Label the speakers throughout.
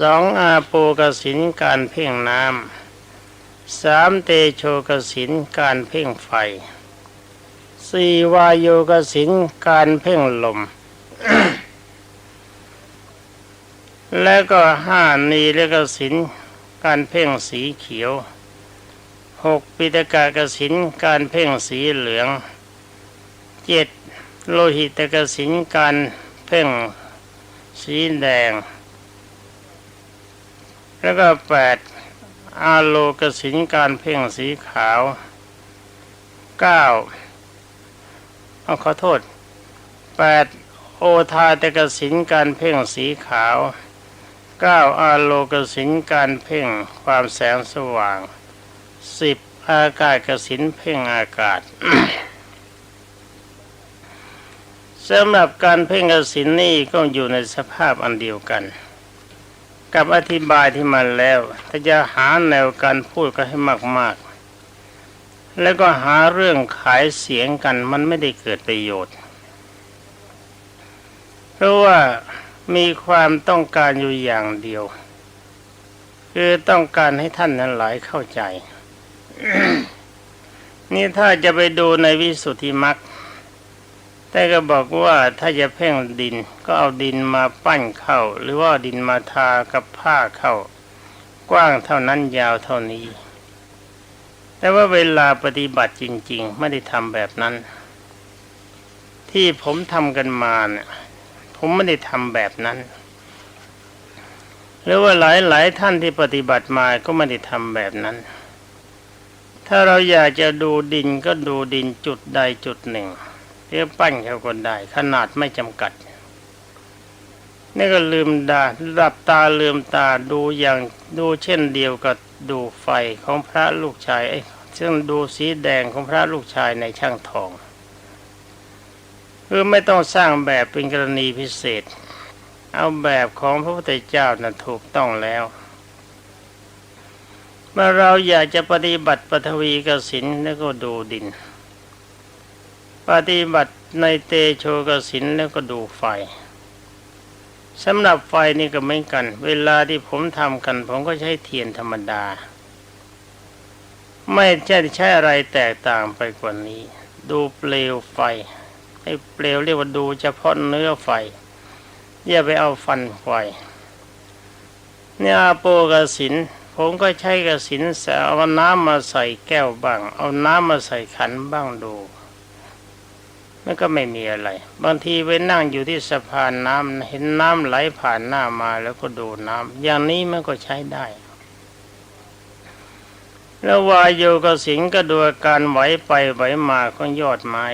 Speaker 1: สองอาโปกสินการเพ่งน้ำสามเตโชกสินการเพ่งไฟสี่วายโยกสินการเพ่งลม และก็ห้านีแลกสินการเพ่งสีเขียวหกปิตกากสินการเพ่งสีเหลืองเจ็ดโลหิตกสินการเพ่งสีแดง แล้วก็แปดอาโลกสินการเพ่งสีขาวเก้าเอาขอโทษแปดโอทาตกสินการเพ่งสีขาวเก้าอาโลกสินการเพ่งความแสงสว่างสิบอากาศกสินเพ่งอากาศสำหรับการเพ่งกสินนี่ก็อยู่ในสภาพอันเดียวกัน กับอธิบายที่มาแล้ว ถ้าจะหาแนวการพูดก็ให้มาก ๆ แล้วก็หาเรื่องขายเสียงกันมันไม่ได้เกิดประโยชน์ เพราะว่ามีความต้องการอยู่อย่างเดียว คือต้องการให้ท่านนั้นหลายเข้าใจ นี่ถ้าจะไปดูในวิสุทธิมรรค แต่ก็บอกว่าถ้าจะเพ่งดินก็เอาดินมาปั้นเข้า หรือว่าดินมาทากับผ้าเข้า กว้างเท่านั้นยาวเท่านี้ แต่ว่าเวลาปฏิบัติจริง ๆ ไม่ได้ทำแบบนั้น ที่ผมทำกันมาเนี่ยผมไม่ได้ทำแบบนั้น หรือว่าหลายๆท่านที่ปฏิบัติมาก็ไม่ได้ทำแบบนั้น ถ้าเราอยากจะดูดินก็ดูดินจุดใดจุดหนึ่ง เรียปั้นเขาก็ได้ ขนาดไม่จำกัด นี่ก็ลืมดาหลับตาลืมตาดูอย่างดูเช่นเดียวกับดูไฟของพระลูกชายไอ้ซึ่งดูสีแดงของพระลูกชายในช่างทองคือไม่ต้องสร้างแบบเป็นกรณีพิเศษ เอาแบบของพระพุทธเจ้านะ่ะถูกต้องแล้วเมื่อเราอยากจะปฏิบัติปฐวีกสินแล้วก็ดูดิน ปฏิบัติในเตโชกสินแล้วก็ดูไฟสำหรับไฟนี่ก็ไม่กัน เวลาที่ผมทำกัน ผมก็ใช้เทียนธรรมดา ไม่ใช่ใช้อะไรแตกต่างไปกว่านี้ ดูเปลวไฟ ให้เปลวเรียกว่าดูเฉพาะเนื้อไฟ อย่าไปเอาฟันไฟเนี่ยโปกสินผมก็ใช้กสินเอาน้ำมาใส่แก้วบ้าง เอาน้ำมาใส่ขันบ้างดู มันก็ไม่มีอะไร บางทีไปนั่งอยู่ที่สะพานน้ำเห็นน้ำไหลผ่านหน้ามาแล้วก็ดูน้ำอย่างนี้มันก็ใช้ได้แล้ววายโยกสิงก็ดูการไหวไปไหวมาของยอดไม้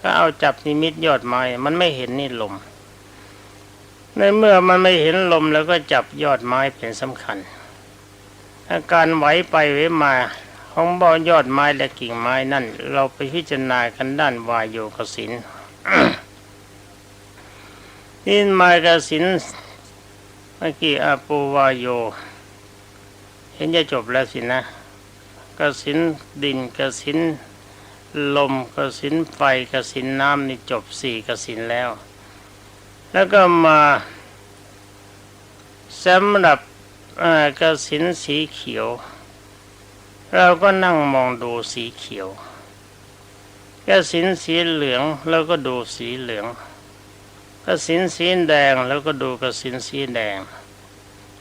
Speaker 1: ก็เอาจับนิมิตยอดไม้ มันไม่เห็นนี่ลม ในเมื่อมันไม่เห็นลมแล้วก็จับยอดไม้เป็นสำคัญ อาการไหวไปไหวมา ของบอยอดไม้และกิ่งไม้นั่น เราไปพิจารณากันด้านวายโยกสินนี่มากสินเมื่อกี้อาปูวายโย เห็นจะจบแล้วสินะกสินดินกสินลมกสินไฟกสินน้ำนี่จบสี่กสินแล้ว แล้วก็มาสำหรับกสินสีเขียว เราก็นั่งมองดูสีเขียวกสินสีเหลืองแล้วก็ดูสีเหลืองกสินสีแดงแล้วก็ดูกสินสีแดง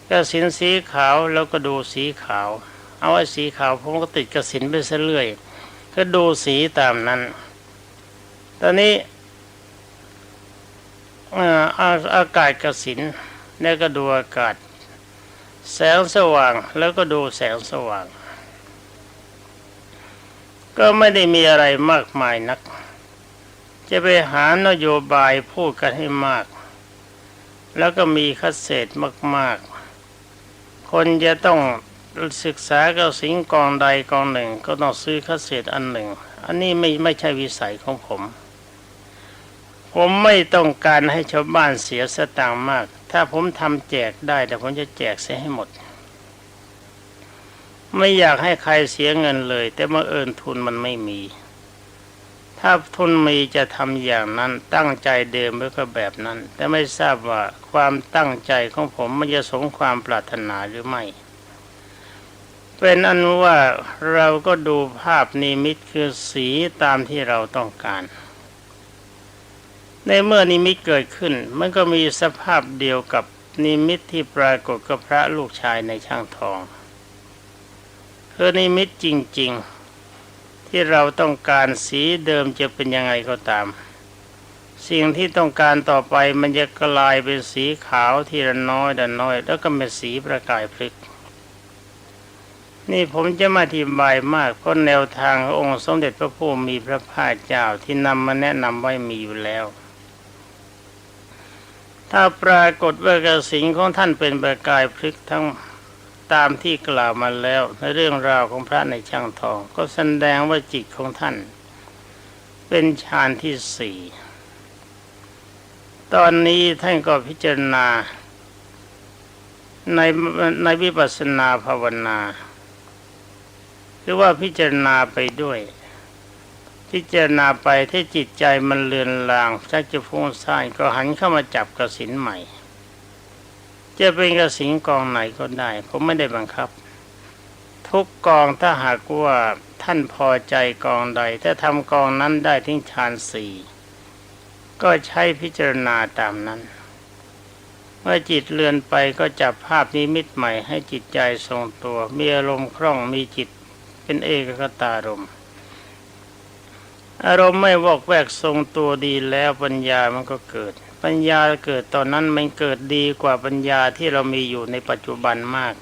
Speaker 1: กสินสีขาวแล้วก็ดูสีขาว เอาไอ้สีขาวผมก็ติดกสินไปเรื่อยก็ดูสีตามนั้น ตอนนี้อากาศกสินแล้วก็ดูอากาศ แสงสว่างแล้วก็ดูแสงสว่าง ก็ไม่ได้มีอะไรมากมายนัก จะไปหานโยบายพูดกันให้มาก แล้วก็มีคัดเศษมาก ๆ คนจะต้องศึกษากับสิงกองใดกองหนึ่ง ก็ต้องซื้อคัดเศษอันหนึ่ง อันนี้ไม่ไม่ใช่วิสัยของผม ผมไม่ต้องการให้ชาวบ้านเสียสตางค์มาก ถ้าผมทำแจกได้แต่ผมจะแจกเสียให้หมด ไม่อยากให้ใครเสียเงินเลย แต่เมาเอิญทุนมันไม่มี ถ้าทุนมีจะทำอย่างนั้นตั้งใจเดิมไว้ก็แบบนั้น แต่ไม่ทราบว่าความตั้งใจของผมมันจะสมความปรารถนาหรือไม่ เป็นอันว่าเราก็ดูภาพนิมิตคือสีตามที่เราต้องการ ในเมื่อนิมิตเกิดขึ้น มันก็มีสภาพเดียวกับนิมิตที่ปรากฏกับพระลูกชายในช่างทอง คือนิมิตจริง ๆ ที่เราต้องการสีเดิมจะเป็นยังไงก็ตาม สิ่งที่ต้องการต่อไปมันจะกลายเป็นสีขาวทีละน้อยดันน้อย แล้วก็เป็นสีประกายพลิกนี่ผมจะมาอธิบายมากเพราะแนวทางขององค์สมเด็จพระผู้มีพระภาคเจ้าที่นำมาแนะนำไว้มีอยู่แล้วถ้าปรากฏว่ากระสิงของท่านเป็นประกายพลิกทั้ง ตามที่กล่าวมาแล้วในเรื่องราวของพระในช่างทอง ก็แสดงว่าจิตของท่าน เป็นฌานที่สี่ตอนนี้ท่านก็พิจารณา ในในวิปัสสนาภาวนาหรือว่าพิจารณาไปด้วย พิจารณาไปถ้าจิตใจมันเลือนลางชักจะฟุ้งซ่านก็หันเข้ามาจับกระสินใหม่ จะเป็นกระสินกองไหนก็ได้ ผมไม่ได้บังคับ ทุกกองถ้าหากว่าท่านพอใจกองใด ถ้าทำกองนั้นได้ทิ้งฌานสี่ก็ใช้พิจารณาตามนั้น เมื่อจิตเลือนไปก็จับภาพนิมิตใหม่ให้จิตใจทรงตัว มีอารมณ์คล่องมีจิตเป็นเอกคตารมณ์อารมณ์ไม่วอกแวกทรงตัวดีแล้วปัญญามันก็เกิด ปัญญาเกิดตอนนั้นมันเกิดดีกว่าปัญญาที่เรามีอยู่ในปัจจุบันมาก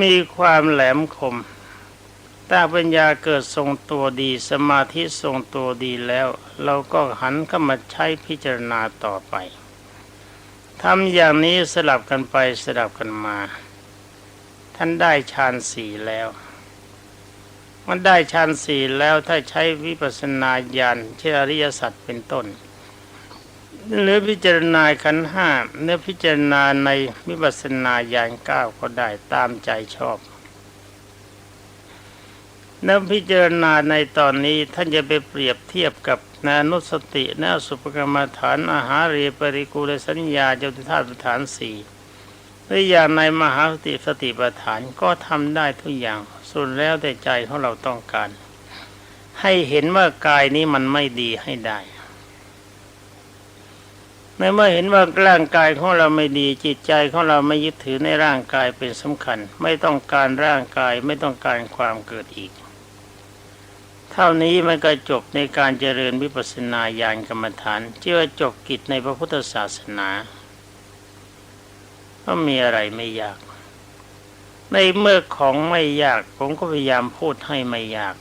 Speaker 1: มีความแหลมคมถ้าปัญญาเกิดทรงตัวดีสมาธิทรงตัวดีแล้ว เราก็หันเข้ามาใช้พิจารณาต่อไปทำอย่างนี้สลับกันไปสลับกันมา ท่านได้ฌานสี่แล้ว มันได้ฌานสี่แล้วถ้าใช้วิปัสสนาญาณเช่อริยสัจเป็นต้น หรือพิจารณาขันห้าเนื้อพิจารณาในวิปัสสนาญาณเก้าก็ได้ตามใจชอบนักพิจารณาในตอนนี้ท่านจะไปเปรียบเทียบกับนานุสตินาสุปกรรมฐานอาหารเรปริกูลสัญญาเจ้าธาตุฐานสี่หรืออย่างในมหาสติสติปัฏฐานก็ทำได้ทุกอย่างส่วนแล้วแต่ใจของเราต้องการ ให้เห็นว่ากายนี้มันไม่ดีให้ได้ ในเมื่อเห็นว่าร่างกายของเราไม่ดีจิตใจของเราไม่ยึดถือในร่างกายเป็นสำคัญ ไม่ต้องการร่างกายไม่ต้องการความเกิดอีก เท่านี้มันก็จบในการเจริญวิปัสสนาญาณกรรมฐานเชื่อจบกิจในพระพุทธศาสนาก็มีอะไรไม่ยาก ในเมื่อของไม่ยากผมก็พยายามพูดให้ไม่ยาก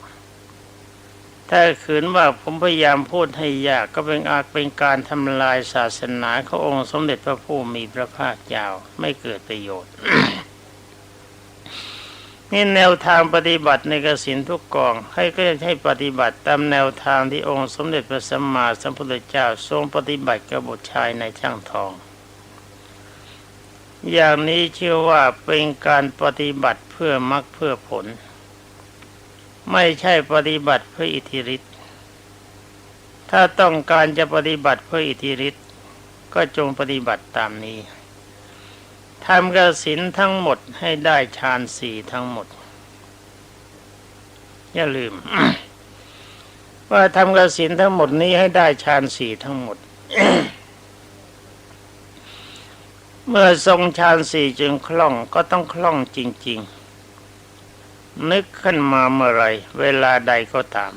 Speaker 1: ถ้าขืนว่าผมพยายามพูดให้ยากก็เป็นอาจเป็นการทำลายศาสนาขององค์สมเด็จพระผู้มีพระภาคเจ้าไม่เกิดประโยชน์ นี่แนวทางปฏิบัติในกสินทุกกองให้ก็จะให้ปฏิบัติตามแนวทางที่องค์สมเด็จพระสัมมาสัมพุทธเจ้าทรงปฏิบัติกับบุตรชายในช่างทอง อย่างนี้เชื่อว่าเป็นการปฏิบัติเพื่อมรรคเพื่อผล ไม่ใช่ปฏิบัติเพื่ออิทธิฤทธิ์ถ้าต้องการจะปฏิบัติเพื่ออิทธิฤทธิ์ก็จงปฏิบัติตามนี้ทำกสินทั้งหมดให้ได้ฌานสี่ทั้งหมด อย่าลืม ว่าทำกสินทั้งหมดนี้ให้ได้ฌานสี่ทั้งหมด เมื่อทรงฌานสี่จึงคล่องก็ต้องคล่องจริง ๆ นึกขึ้นมาเมื่อไรเวลาใดก็ตาม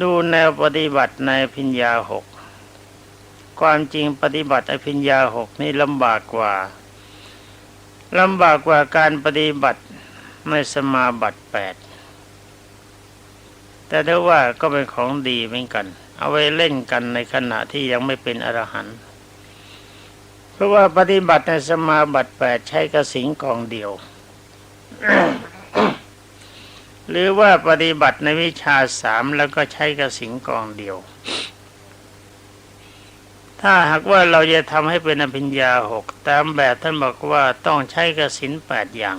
Speaker 1: ดูแนวปฏิบัติในพิญญาหกความจริงปฏิบัติอภิญญาหกนี่ลำบากกว่าลำบากกว่าการปฏิบัติในสมาบัติแปดแต่ถ้าว่าก็เป็นของดีเหมือนกัน เอาไว้เล่นกันในขณะที่ยังไม่เป็นอรหันต์เพราะว่าปฏิบัติในสมาบัติแปดใช้กระสิงกองเดียว หรือว่าปฏิบัติในวิชาสามแล้วก็ใช้กระสิงกองเดียว ถ้าหากว่าเราจะทำให้เป็นอภิญญาหกตามแบบท่านบอกว่าต้องใช้กระสินแปดอย่าง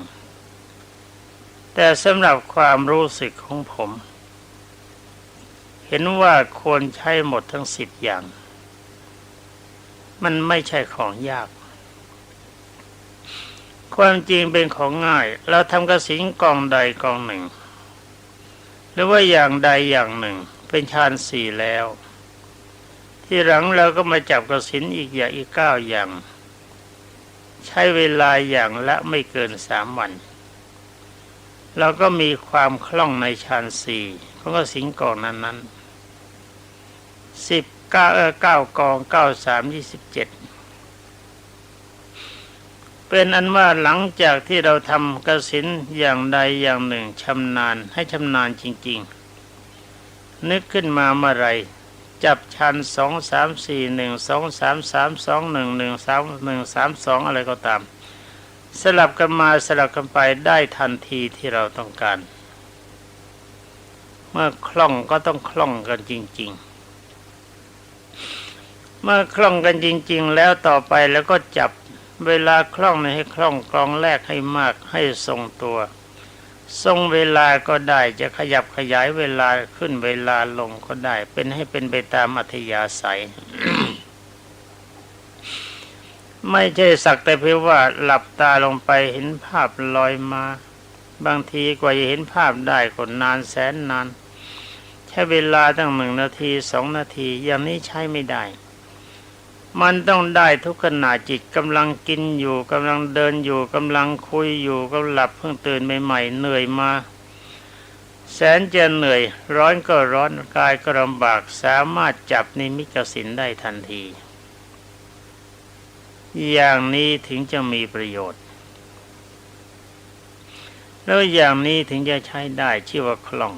Speaker 1: แต่สำหรับความรู้สึกของผม เห็นว่าควรใช้หมดทั้งสิบอย่าง มันไม่ใช่ของยาก ความจริงเป็นของง่าย เราทำกระสินกองใดกองหนึ่ง หรือว่าอย่างใดอย่างหนึ่ง เป็นฌานสี่แล้ว ที่หลังเราก็มาจับกระสินอีกอย่างอีกเก้าอย่าง ใช้เวลาอย่างละไม่เกินสามวัน เราก็มีความคล่องในฌานสี่ของกระสินกองนั้นนั้นสิบเก้าเออเก้ากองเก้าสามยี่สิบเจ็ด เป็นอันว่าหลังจากที่เราทำกสินอย่างใดอย่างหนึ่งชำนาญให้ชำนาญจริง ๆ นึกขึ้นมาเมื่อไรจับชันสองสามสี่หนึ่งสองสามสามสองหนึ่งหนึ่งสามหนึ่งสามสองอะไรก็ตาม สลับกันมาสลับกันไปได้ทันทีที่เราต้องการ เมื่อคล่องก็ต้องคล่องกันจริง ๆ เมื่อคล่องกันจริง ๆ แล้วต่อไปแล้วก็จับ เวลาคล่องให้คล่องกลองแรกให้มากให้ทรงตัว ทรงเวลาก็ได้จะขยับขยายเวลาขึ้นเวลาลงก็ได้ เป็นให้เป็นไปตามอัธยาศัย ไม่ใช่สักแต่เพียงว่าหลับตาลงไปเห็นภาพลอยมา บางทีกว่าจะเห็นภาพได้ก็นานแสนนานใช้เวลาตั้งหนึ่งนาทีสองนาทีอย่างนี้ใช้ไม่ได้ มันต้องได้ทุกขณะจิตกำลังกินอยู่กำลังเดินอยู่กำลังคุยอยู่ก็หลับเพิ่งตื่นใหม่ๆเหนื่อยมา แสนจะเหนื่อย ร้อนก็ร้อนกายก็ลำบากสามารถจับนิมิตกสินได้ทันที อย่างนี้ถึงจะมีประโยชน์ แล้วอย่างนี้ถึงจะใช้ได้ชื่อว่าคล่อง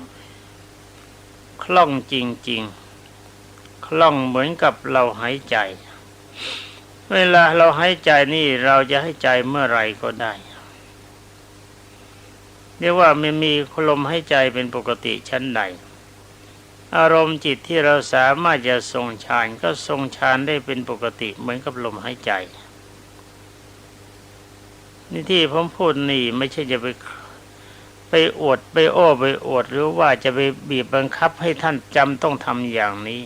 Speaker 1: คล่องจริง ๆ คล่องเหมือนกับเราหายใจ เวลาเราใหายใจนี่เราจะให้ใจเมื่อไรก็ได้เรียกว่าไม่มีลมให้ใจเป็นปกติชั้นใดอารมณ์จิตที่เราสามารถจะทรงฌานก็ทรงฌานได้เป็นปกติเหมือนกับลมหายใจ นี่ที่ผมพูดนี่ไม่ใช่จะไปไปอวดไปโอ้ไปอวดหรือว่าจะไปบีบบังคับให้ท่านจำต้องทำอย่างนี้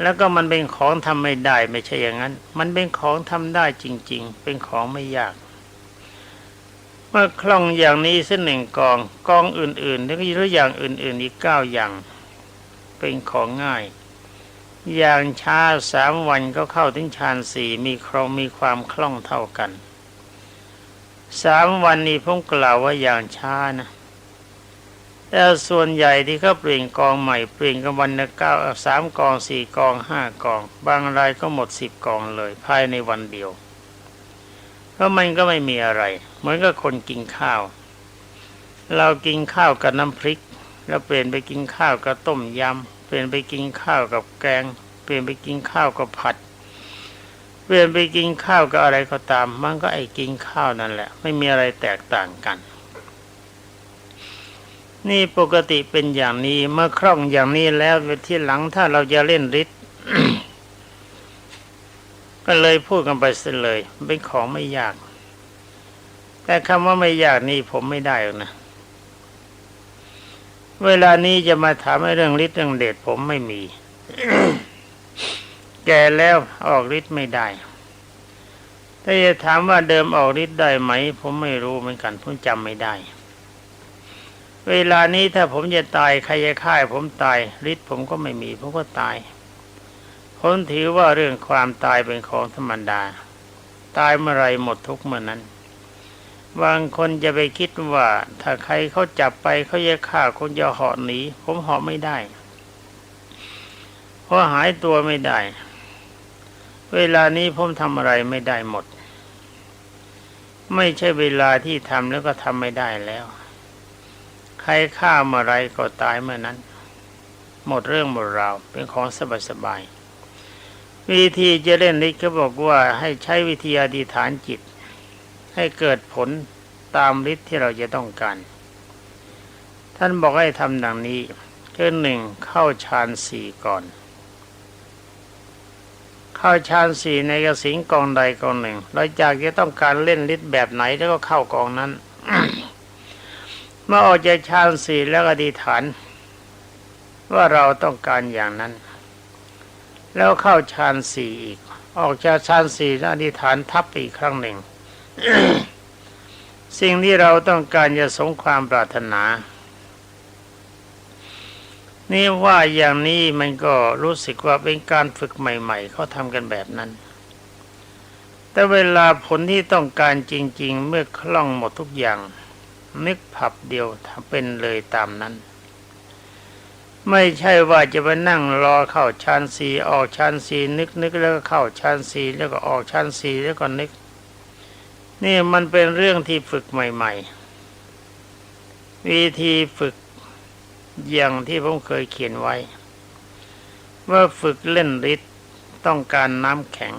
Speaker 1: แล้วก็มันเป็นของทำไม่ได้ไม่ใช่อย่างนั้น มันเป็นของทำได้จริง ๆ เป็นของไม่ยาก เมื่อคล่องอย่างนี้เส้นหนึ่งกองกองอื่นๆแล้วก็หรืออย่างอื่น ๆ อีกเก้าอย่าง เป็นของง่าย อย่างช้าสามวันก็เข้าถึงฌานสี่มีครองมีความคล่องเท่ากันสามวันนี้ผมกล่าวว่าอย่างช้านะ แต่ส่วนใหญ่ที่เขาเปลี่ยนกองใหม่เปลี่ยนกันวันละเก้าสามกองสี่กองห้ากอง บางรายก็หมดสิบกองเลย ภายในวันเดียวเพราะมันก็ไม่มีอะไร เหมือนกับคนกินข้าว เรากินข้าวกับน้ำพริก แล้วเปลี่ยนไปกินข้าวกับต้มยำเปลี่ยนไปกินข้าวกับแกง เปลี่ยนไปกินข้าวกับผัด เปลี่ยนไปกินข้าวกับอะไรก็ตาม มันก็ไอ้กินข้าวนั่นแหละ ไม่มีอะไรแตกต่างกัน นี่ปกติเป็นอย่างนี้เมื่อคล่องอย่างนี้แล้วที่หลังถ้าเราจะเล่นฤทธิ์ก็เลยพูดกันไปเสยเลยเป็นของไม่ยาก แต่คำว่าไม่ยากนี่ผมไม่ได้หรอกนะ เวลานี้จะมาถามเรื่องฤทธิ์เรื่องเดชผมไม่มี แก่แล้วออกฤทธิ์ไม่ได้ถ้าจะถามว่าเดิมออกฤทธิ์ได้ไหม ผมไม่รู้เหมือนกันผมจำไม่ได้ เวลานี้ถ้าผมจะตายใครจะฆ่าผมตายฤทธิ์ผมก็ไม่มีผมก็ตายผมถือว่าเรื่องความตายเป็นของธรรมดา ตายเมื่อไรหมดทุกเมื่อนั้น บางคนจะไปคิดว่า ถ้าใครเขาจับไปเขาจะฆ่าคนจะเหาะหนีผมเหาะไม่ได้ เพราะหายตัวไม่ได้ เวลานี้ผมทำอะไรไม่ได้หมด ไม่ใช่เวลาที่ทำแล้วก็ทำไม่ได้แล้ว ใครฆ่าเมื่อไรก็ตายเมื่อนั้น หมดเรื่องหมดราวเป็นของสบายๆวิธีจะเล่นฤทธิ์เขาบอกว่าให้ใช้วิธีอธิษฐานจิต ให้เกิดผลตามฤทธิ์ที่เราจะต้องการ ท่านบอกให้ทำดังนี้คือหนึ่งเข้าฌานสี่ก่อน เข้าฌานสี่ในกระสิงกองใดกองหนึ่งเราจากจะต้องการเล่นฤทธิ์แบบไหนแล้วก็เข้ากองนั้น เมื่อออกจากฌานสี่แล้วอธิษฐาน ว่าเราต้องการอย่างนั้น แล้วเข้าฌานสี่อีก ออกจากฌานสี่แล้วอธิษฐานทับอีกครั้งหนึ่ง สิ่งที่เราต้องการจะสงความปรารถนา นี่ว่าอย่างนี้มันก็รู้สึกว่าเป็นการฝึกใหม่ ๆเขาทำกันแบบนั้นแต่เวลาผลที่ต้องการจริง ๆ เมื่อคล่องหมดทุกอย่าง นึกผับเดียวทำเป็นเลยตามนั้น ไม่ใช่ว่าจะไปนั่งรอเข้าฌานสีออกฌานสีนึกนึกแล้วก็เข้าฌานสีแล้วก็ออกฌานสีแล้วก็นึก นี่มันเป็นเรื่องที่ฝึกใหม่ ๆ วิธีฝึกอย่างที่ผมเคยเขียนไว้ ว่าฝึกเล่นฤทธิ์ต้องการน้ำแข็ง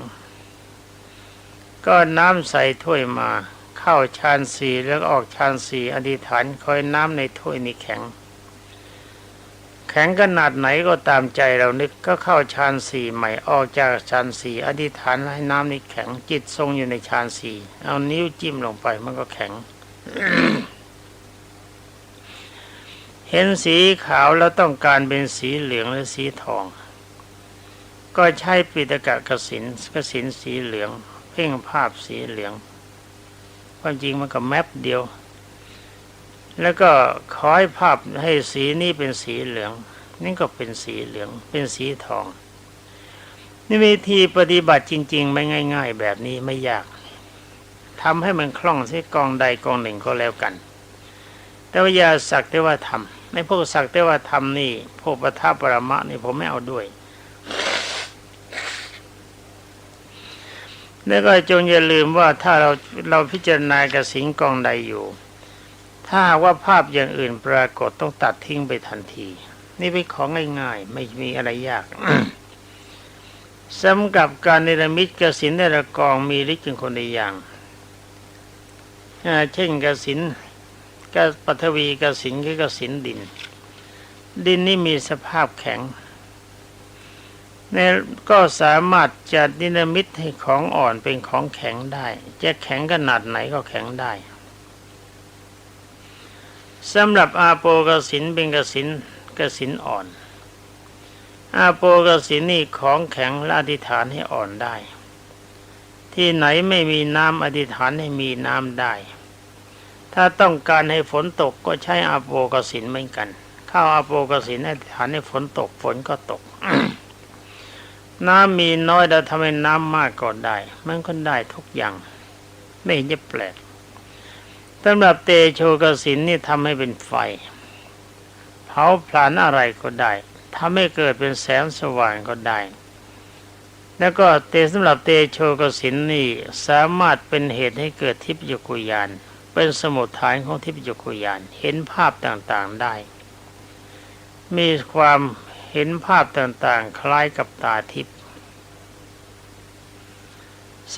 Speaker 1: ก็น้ำใส่ถ้วยมา เข้าฌานสีแล้วออกฌานสีอธิษฐานคอยน้ำในถ้วยนี้แข็ง แข็งขนาดไหนก็ตามใจเรานึกก็เข้าฌานสี่ใหม่ออกจากฌานสี่อธิษฐานให้น้ำนี้แข็ง จิตทรงอยู่ในฌานสี่เอานิ้วจิ้มลงไปมันก็แข็งเห็นสีขาวแล้วต้องการเป็นสีเหลืองหรือสีทอง ก็ใช้ปิตกะกสินกสินสีเหลือง เพ่งภาพสีเหลือง ความจริงมันก็แมปเดียว แล้วก็ขอให้ภาพให้สีนี้เป็นสีเหลือง นี่ก็เป็นสีเหลือง เป็นสีทอง นี่วิธีปฏิบัติจริง ๆ ไม่ง่าย ๆ แบบนี้ไม่ยากทำให้มันคล่องที่กองใดกองหนึ่งก็แล้วกัน แต่ว่าอย่าสักแต่ว่าทำในพวกสักแต่ว่าทำนี่พวกปทัปปรมะนี่ผมไม่เอาด้วย แล้วก็จงอย่าลืมว่าถ้าเราเราพิจารณากสิงกองใดอยู่ ถ้าว่าภาพอย่างอื่นปรากฏต้องตัดทิ้งไปทันที นี่เป็นของง่ายๆ ไม่มีอะไรยากสำหรับการเนรมิตกสินในระกองมีฤทธิ์เป็นคนในอย่างเช่นกสินกปฐวีกสินคือกสินดิน ดินนี่มีสภาพแข็ง เนี่ยก็สามารถจะดินามิตให้ของอ่อนเป็นของแข็งได้ จะแข็งขนาดไหนก็แข็งได้สำหรับอาโปกสินเป็นกสินกสินอ่อน อาโปกสินนี่ของแข็งและอธิษฐานให้อ่อนได้ ที่ไหนไม่มีน้ำอธิษฐานให้มีน้ำได้ ถ้าต้องการให้ฝนตกก็ใช้อาโปกสินเหมือนกัน เข้าอาโปกสินอธิษฐานให้ฝนตกฝนก็ตก น้ำมีน้อยแต่ทำให้น้ำมากก็ได้ มันก็ได้ทุกอย่าง ไม่เห็นจะแปลกสำหรับเตโชกสินนี่ทำให้เป็นไฟ เผาผลาญอะไรก็ได้ทำให้เกิดเป็นแสงสว่างก็ได้ แล้วก็เตสำหรับเตโชกสินนี่สามารถเป็นเหตุให้เกิดทิพยกุยาน เป็นสมุทฐานของทิพยกุยาน เห็นภาพต่างๆได้ มีความเห็นภาพต่างๆ คล้ายกับตาทิพย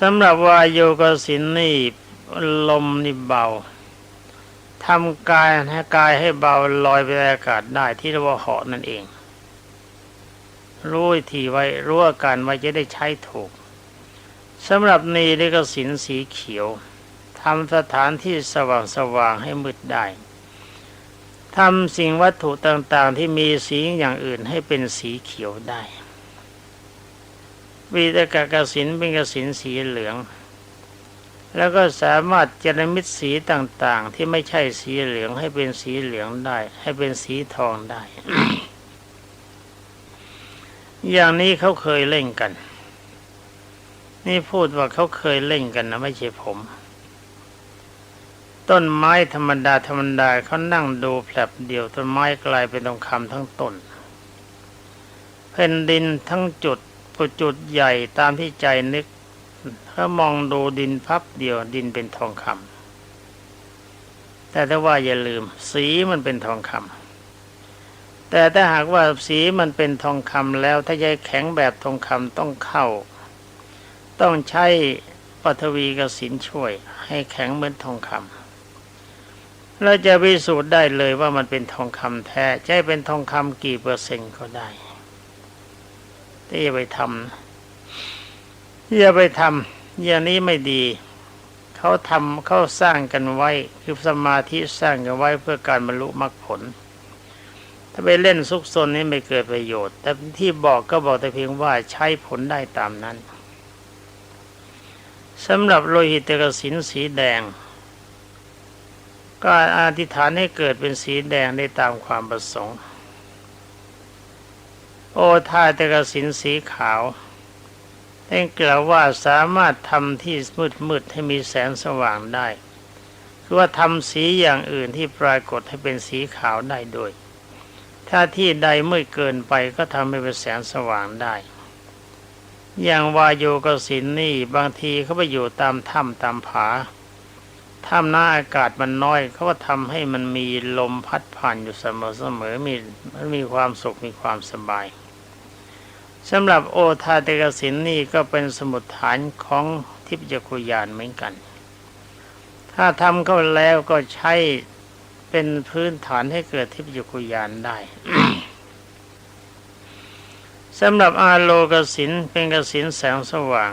Speaker 1: สำหรับวายโยกสินนี่ลมนี่เบาทำกายให้กายให้เบาลอยไปในอากาศได้ที่เรียกว่าเหาะนั่นเอง รู้วิธีไว้รู้อาการไว้จะได้ใช้ถูกสำหรับนีนี่ก็สินสีเขียวทำสถานที่สว่างสว่างให้มืดได้ทำสิ่งวัตถุต่างๆที่มีสีอย่างอื่นให้เป็นสีเขียวได้ วีตกกสินเป็นกสินสีเหลือง แล้วก็สามารถเจรมิตสีต่างๆ ที่ไม่ใช่สีเหลืองให้เป็นสีเหลืองได้ ให้เป็นสีทองได้ อย่างนี้เขาเคยเล่นกัน นี่พูดว่าเขาเคยเล่นกันนะไม่ใช่ผมต้นไม้ธรรมดาธรรมดาเขานั่งดูแผลบเดียวต้นไม้กลายเป็นทองคำทั้งต้นแผ่นดินทั้งจุด จุดใหญ่ตามที่ใจนึกถ้ามองดูดินพับเดียวดินเป็นทองคำแต่ถ้าว่าอย่าลืม สีมันเป็นทองคำแต่ถ้าหากว่าสีมันเป็นทองคำแล้วถ้าจะแข็งแบบทองคำต้องเข้า ต้องใช้ปฐวีกสินช่วย ให้แข็งเหมือนทองคำเราจะพิสูจน์ได้เลยว่ามันเป็นทองคำแท้ใช่เป็นทองคำกี่เปอร์เซ็นต์ก็ได้ แต่อย่าไปทำอย่าไปทำอย่างนี้ไม่ดี เขาทำเขาสร้างกันไว้ คือสมาธิสร้างกันไว้เพื่อการบรรลุมรรคผล ถ้าไปเล่นซุกซนนี่ไม่เกิดประโยชน์ แต่ที่บอกก็บอกแต่เพียงว่าใช้ผลได้ตามนั้นสำหรับโลหิตกสินสีแดง ก็อธิษฐานให้เกิดเป็นสีแดงได้ตามความประสงค์ โอทาตกสินสีขาวได้กล่าวว่าสามารถทำที่มืดมืดให้มีแสงสว่างได้คือว่าทำสีอย่างอื่นที่ปรากฏให้เป็นสีขาวได้ด้วย ถ้าที่ใดมืดเกินไปก็ทำให้เป็นแสงสว่างได้ อย่างวายโยกสินนี่บางทีเขาไปอยู่ตามถ้ำตามผาถ้ำหน้าอากาศมันน้อยเขาก็ทำให้มันมีลมพัดผ่านอยู่เสมอเสมอมีมันมีความสุขมีความสบาย สำหรับโอทาเตกสินนี่ก็เป็นสมุดฐานของทิพยคุยานเหมือนกัน ถ้าทำเข้าแล้วก็ใช้เป็นพื้นฐานให้เกิดทิพยคุยานได้สำหรับอาโลกสินเป็นกสินแสงสว่าง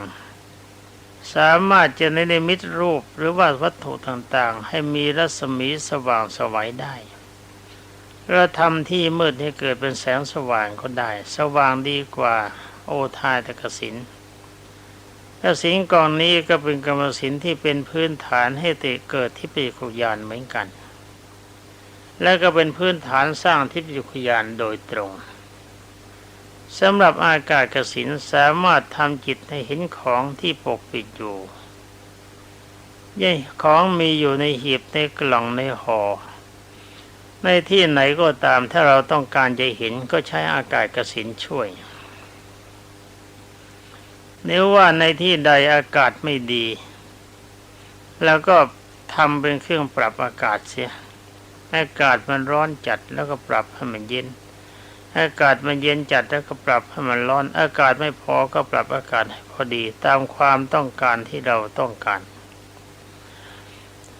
Speaker 1: สามารถจะในนิมิตรูปหรือว่าวัตถุต่างๆ ให้มีรัศมีสว่างสวัยได้ เราทำที่มืดให้เกิดเป็นแสงสว่างก็ได้ สว่างดีกว่า โอทายตะกสินกสินกองนี้ก็เป็นกรรมสินที่เป็นพื้นฐานให้เตเกิดที่ปิคุยานเหมือนกัน และก็เป็นพื้นฐานสร้างทิพยคุยานโดยตรงสำหรับอากาศกสินสามารถทำจิตให้เห็นของที่ปกปิดอยู่ย่ของมีอยู่ในหีบในกล่องในห่อ ในที่ไหนก็ตามถ้าเราต้องการจะเห็นก็ใช้อากาศกสินช่วย nếu ว่าในที่ใดอากาศไม่ดี แล้วก็ทำเป็นเครื่องปรับอากาศเสียอากาศมันร้อนจัดแล้วก็ปรับให้มันเย็น อากาศมันเย็นจัดแล้วก็ปรับให้มันร้อน อากาศไม่พอก็ปรับอากาศให้พอดี ตามความต้องการที่เราต้องการ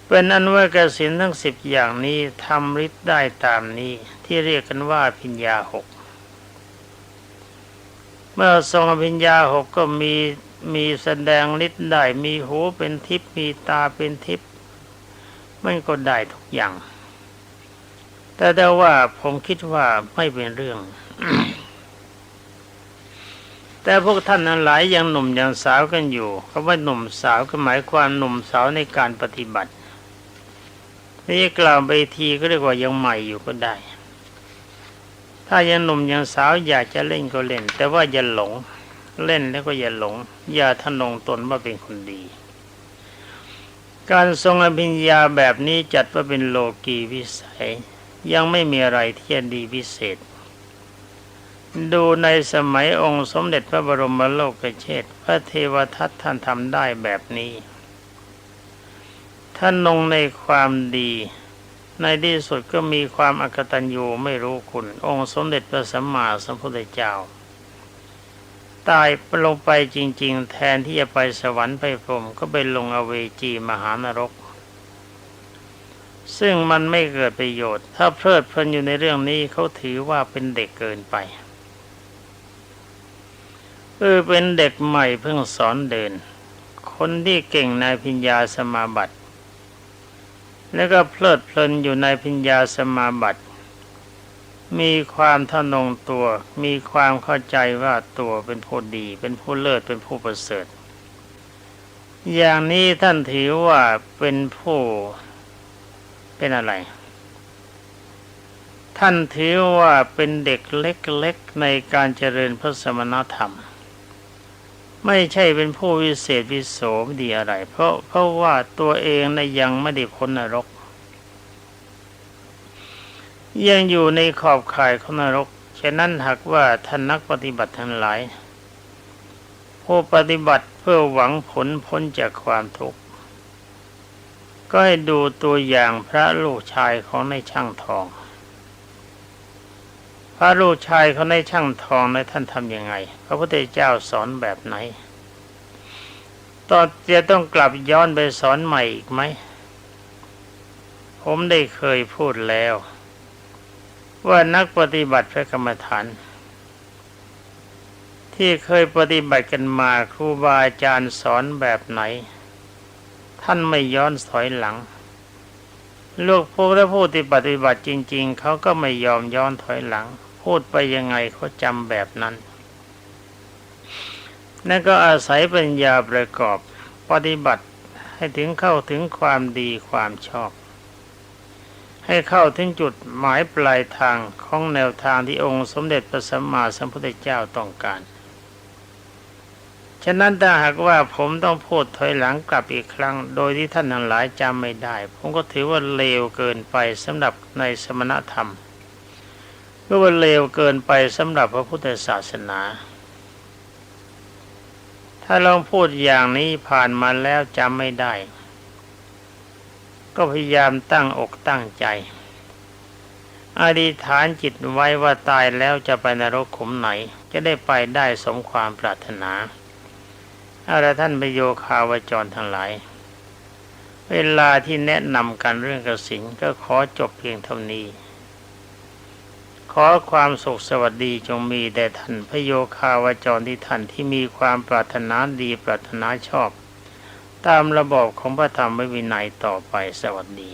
Speaker 1: เป็นอันว่ากสินทั้งสิบอย่างนี้ทำฤทธิ์ได้ตามนี้ที่เรียกกันว่าพิญญาหก เมื่อทรงอภิญญาหกก็มีมีแสดงฤทธิ์ได้มีหูเป็นทิพย์มีตาเป็นทิพย์มันก็ได้ทุกอย่าง แต่แต่ว่าผมคิดว่าไม่เป็นเรื่อง แต่พวกท่านนั้นหลายยังหนุ่มยังสาวกันอยู่คำว่าหนุ่มสาวก็หมายความหนุ่มสาวในการปฏิบัติ นี่กล่าวไปทีก็เรียกว่ายังใหม่อยู่ก็ได้ ถ้ายังหนุ่มยังสาวอยากจะเล่นก็เล่น แต่ว่าอย่าหลง เล่นแล้วก็อย่าหลง อย่าทะนงตนว่าเป็นคนดี การทรงอภิญญาแบบนี้จัดว่าเป็นโลกีวิสัย ยังไม่มีอะไรที่จะดีพิเศษ ดูในสมัยองค์สมเด็จพระบรมโลกเชษพระเทวทัตท่านทำได้แบบนี้ ท่านลงในความดี ในที่สุดก็มีความอักตัญญูไม่รู้คุณ องค์สมเด็จพระสัมมาสัมพุทธเจ้า ตายลงไปจริง ๆ แทนที่จะไปสวรรค์ไปพรมก็ไปลงอเวจีมหานรก ซึ่งมันไม่เกิดประโยชน์ ถ้าเพลิดเพลินอยู่ในเรื่องนี้เขาถือว่าเป็นเด็กเกินไปเออเป็นเด็กใหม่เพิ่งสอนเดิน คนที่เก่งในพิญญาสมาบัติ แล้วก็เพลิดเพลินอยู่ในพิญญาสมาบัติ มีความทะนงตัว มีความเข้าใจว่าตัวเป็นผู้ดี เป็นผู้เลิศเป็นผู้ประเสริฐ อย่างนี้ท่านถือว่าเป็นผู้เป็นอะไร ท่านถือว่าเป็นเด็กเล็กๆในการเจริญพระสมณธรรม ไม่ใช่เป็นผู้วิเศษวิโสไม่ดีอะไร เพราะเพราะว่าตัวเองนะยังไม่ได้พ้นนรก ยังอยู่ในขอบข่ายของนรก ฉะนั้นหากว่าท่านนักปฏิบัติทั้งหลายผู้ปฏิบัติเพื่อหวังผลพ้นจากความทุกข์ก็ให้ดูตัวอย่างพระลูกชายของในช่างทอง พระลูกชายเขาในช่างทองในท่านทำยังไง พระพุทธเจ้าสอนแบบไหนตอนจะต้องกลับย้อนไปสอนใหม่อีกไหม ผมได้เคยพูดแล้ว ว่านักปฏิบัติพระกรรมฐาน ที่เคยปฏิบัติกันมาครูบาอาจารย์สอนแบบไหน ท่านไม่ย้อนถอยหลังลูกพวกและผู้ที่ปฏิบัติจริง ๆ เขาก็ไม่ยอมย้อนถอยหลัง พูดไปยังไงเขาจำแบบนั้น นั่นก็อาศัยปัญญาประกอบปฏิบัติให้ถึงเข้าถึงความดีความชอบ ให้เข้าถึงจุดหมายปลายทางของแนวทางที่องค์สมเด็จพระสัมมาสัมพุทธเจ้าต้องการ ฉะนั้นถ้าหากว่าผมต้องพูดถอยหลังกลับอีกครั้ง โดยที่ท่านทั้งหลายจำไม่ได้ ผมก็ถือว่าเลวเกินไปสำหรับในสมณธรรม หรือว่าเลวเกินไปสำหรับพระพุทธศาสนา ถ้าลองพูดอย่างนี้ผ่านมาแล้วจำไม่ได้ ก็พยายามตั้งอกตั้งใจอธิษฐานจิตไว้ว่าตายแล้วจะไปนรกขุมไหน จะได้ไปได้สมความปรารถนาอาละท่านประโยคาวจรทั้งหลาย เวลาที่แนะนำกันเรื่องกระสินก็ขอจบเพียงเท่านี้ ขอความสุขสวัสดีจงมีแด่ท่านพระโยคาวจรที่ท่านที่มีความปรารถนาดีปรารถนาชอบ ตามระบอบของพระธรรมวินัยต่อไปสวัสดี